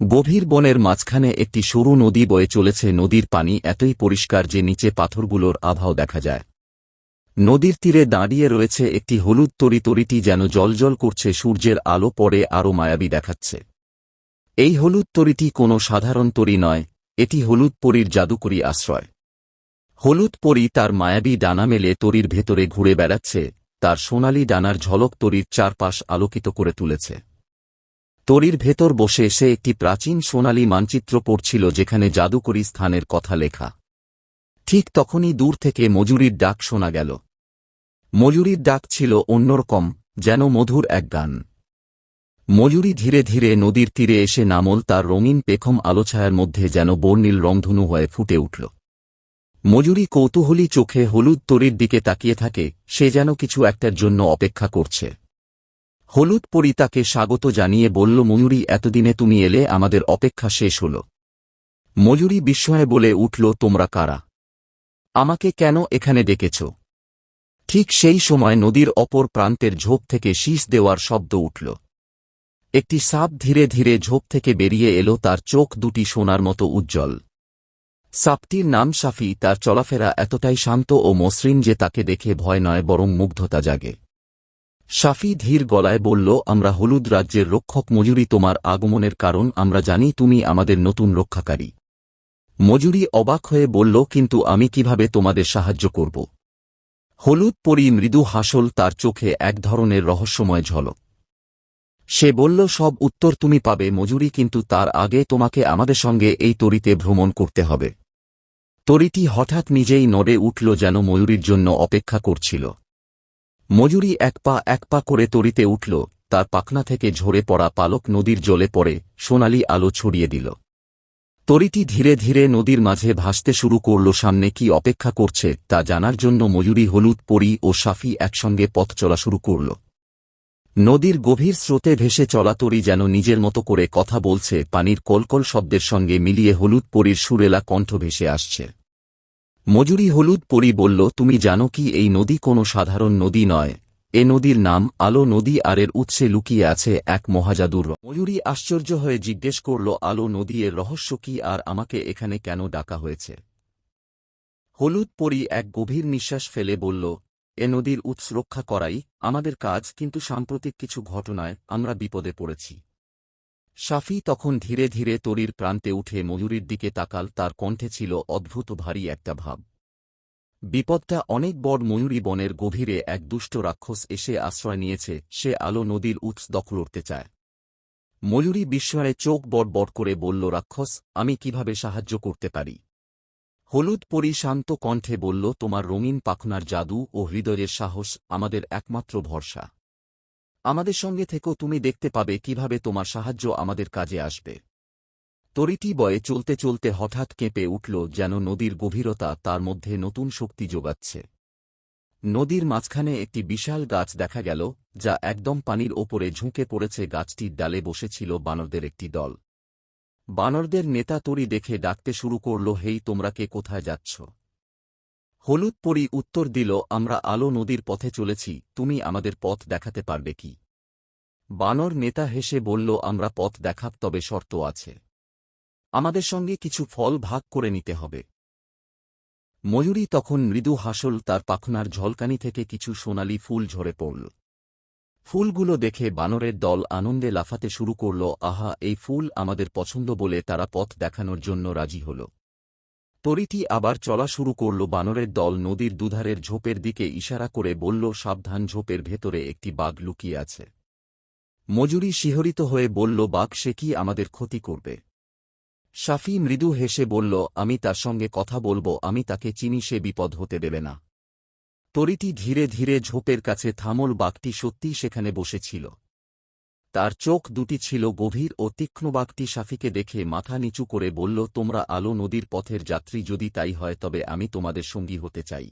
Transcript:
গভীর বনের মাঝখানে একটি সরু নদী বয়ে চলেছে। নদীর পানি এতই পরিষ্কার যে নিচে পাথরগুলোর আভাও দেখা যায়। নদীর তীরে দাঁড়িয়ে রয়েছে একটি হলুদ তরি তরিটি যেন জলজল করছে। সূর্যের আলো পরে আরও মায়াবী দেখাচ্ছে। এই হলুদ তরিটি কোনো সাধারণ তরি নয়, এটি হলুদ পরীর জাদুকরী আশ্রয়। হলুদ পরী তার মায়াবী ডানা মেলে তরির ভেতরে ঘুরে বেড়াচ্ছে, তার সোনালি ডানার ঝলক তরির চারপাশ আলোকিত করে তুলেছে। তরির ভেতর বসে সে একটি প্রাচীন সোনালী মানচিত্র পড়ছিল যেখানে জাদুকরী স্থানের কথা লেখা। ঠিক তখনই দূর থেকে মজুরির ডাক শোনা গেল। মজুরির ডাক ছিল অন্যরকম, যেন মধুর এক গান। মজুরি ধীরে ধীরে নদীর তীরে এসে নামল তার রঙিন পেখম আলোছায়ার মধ্যে যেন বর্ণিল রংধনু হয়ে ফুটে উঠল। মজুরি কৌতূহলী চোখে হলুদ তরির দিকে তাকিয়ে থাকে, সে যেন কিছু একটার জন্য অপেক্ষা করছে। হলুদ পরি তাকে স্বাগত জানিয়ে বলল, ময়ূরী, এতদিনে তুমি এলে, আমাদের অপেক্ষা শেষ হল। ময়ূরী বিস্ময়ে বলে উঠল, তোমরা কারা? আমাকে কেন এখানে ডেকেছ? ঠিক সেই সময় নদীর অপর প্রান্তের ঝোপ থেকে শীষ দেওয়ার শব্দ উঠল। একটি সাপ ধীরে ধীরে ঝোপ থেকে বেরিয়ে এলো, তার চোখ দুটি সোনার মতো উজ্জ্বল। সাপটির নাম সাফি, তার চলাফেরা এতটাই শান্ত ও মসৃণ যে তাকে দেখে ভয় নয়, বরং মুগ্ধতা জাগে। সাফি ধীর গলায় বলল, আমরা হলুদ রাজ্যের রক্ষক মজুরি তোমার আগমনের কারণ, আমরা জানি তুমি আমাদের নতুন রক্ষাকারী। মজুরি অবাক হয়ে বলল, কিন্তু আমি কীভাবে তোমাদের সাহায্য করব? হলুদ পরি মৃদু হাসল তার চোখে এক ধরনের রহস্যময় ঝলক। সে বলল, সব উত্তর তুমি পাবে মজুরি, কিন্তু তার আগে তোমাকে আমাদের সঙ্গে এই তরিতে ভ্রমণ করতে হবে। তরিটি হঠাৎ নিজেই নড়ে উঠল যেন ময়ূরীর জন্য অপেক্ষা করছিল। মজুরি এক পা এক পা করে তরিতে উঠল, তার পাখনা থেকে ঝরে পড়া পালক নদীর জলে পড়ে, সোনালি আলো ছড়িয়ে দিল। তরিটি ধীরে ধীরে নদীর মাঝে ভাসতে শুরু করল, সামনে কি অপেক্ষা করছে তা জানার জন্য মজুরি হলুদ, পরি ও সাফি একসঙ্গে পথ চলা শুরু করল। নদীর গভীর স্রোতে ভেসে চলা তরি যেন নিজের মতো করে কথা বলছে, পানির কলকল শব্দের সঙ্গে মিলিয়ে হলুদ, পরীর সুরেলা কণ্ঠ ভেসে আসছে। মজুরি হলুদ পরি বলল, তুমি জানো কি এই নদী কোনো সাধারণ নদী নয়। এ নদীর নাম আলো নদী আর এর উৎসে লুকিয়ে আছে এক মহাজাদুর। ময়ূরী আশ্চর্য হয়ে জিজ্ঞেস করল, আলো নদী এর রহস্য কি আর আমাকে এখানে কেন ডাকা হয়েছে? হলুদ পরি এক গভীর নিঃশ্বাস ফেলে বলল, এ নদীর উৎস রক্ষা করাই আমাদের কাজ, কিন্তু সাম্প্রতিক কিছু ঘটনায় আমরা বিপদে পড়েছি। সাফি তখন ধীরে ধীরে তরির প্রান্তে উঠে ময়ূরীর দিকে তাকাল, তার কণ্ঠে ছিল অদ্ভুত ভারী একটা ভাব। বিপদটা অনেক বড় ময়ূরী বনের গভীরে এক দুষ্ট রাক্ষস এসে আশ্রয় নিয়েছে, সে আলো নদীর উৎস দখল উঠতে চায়। ময়ূরী বিস্ময়ে চোখ বড় করে বলল, রাক্ষস, আমি কীভাবে সাহায্য করতে পারি? হলুদ পরি শান্ত কণ্ঠে বলল, তোমার রঙিন পাখনার জাদু ও হৃদয়ের সাহস আমাদের একমাত্র ভরসা। আমাদের সঙ্গে থেকেও তুমি দেখতে পাবে কীভাবে তোমার সাহায্য আমাদের কাজে আসবে। তরিটি বয়ে চলতে চলতে হঠাৎ কেঁপে উঠল যেন নদীর গভীরতা তার মধ্যে নতুন শক্তি যোগাচ্ছে। নদীর মাঝখানে একটি বিশাল গাছ দেখা গেল, যা একদম পানির ওপরে ঝুঁকে পড়েছে। গাছটির ডালে বসেছিল বানরদের একটি দল। বানরদের নেতা তরি দেখে ডাকতে শুরু করল, হেই, তোমরা কে? কোথায় যাচ্ছ? হলুদ পরি উত্তর দিল, আমরা আলো নদীর পথে চলেছি, তুমি আমাদের পথ দেখাতে পারবে কি? বানর নেতা হেসে বলল, আমরা পথ দেখাব, তবে শর্ত আছে। আমাদের সঙ্গে কিছু ফল ভাগ করে নিতে হবে। ময়ূরী তখন মৃদু হাসল, তার পাখনার ঝলকানি থেকে কিছু সোনালি ফুল ঝরে পড়ল। ফুলগুলো দেখে বানরের দল আনন্দে লাফাতে শুরু করল, আহা, এই ফুল আমাদের পছন্দ বলে তারা পথ দেখানোর জন্য রাজি হল। তরিটি আবার চলা শুরু করল বানরের দল নদীর দুধারের ঝোপের দিকে ইশারা করে বলল, সাবধান, ঝোপের ভেতরে একটি বাঘ লুকিয়ে আছে। মজুরি শিহরিত হয়ে বলল, বাঘ, সে কি আমাদের ক্ষতি করবে? শাফি মৃদু হেসে বলল, আমি তার সঙ্গে কথা বলব, আমি তাকে চিনি, সে বিপদ হতে দেবে না। তরিটি ধীরে ধীরে ঝোপের কাছে থামল, বাঘটি সত্যিই সেখানে বসেছিল। তার চোখ দুটি ছিল গভীর ও তীক্ষ্ণবাঘটি সাফিকে দেখে মাথা নিচু করে বলল, তোমরা আলো নদীর পথের যাত্রী, যদি তাই হয় তবে আমি তোমাদের সঙ্গী হতে চাই।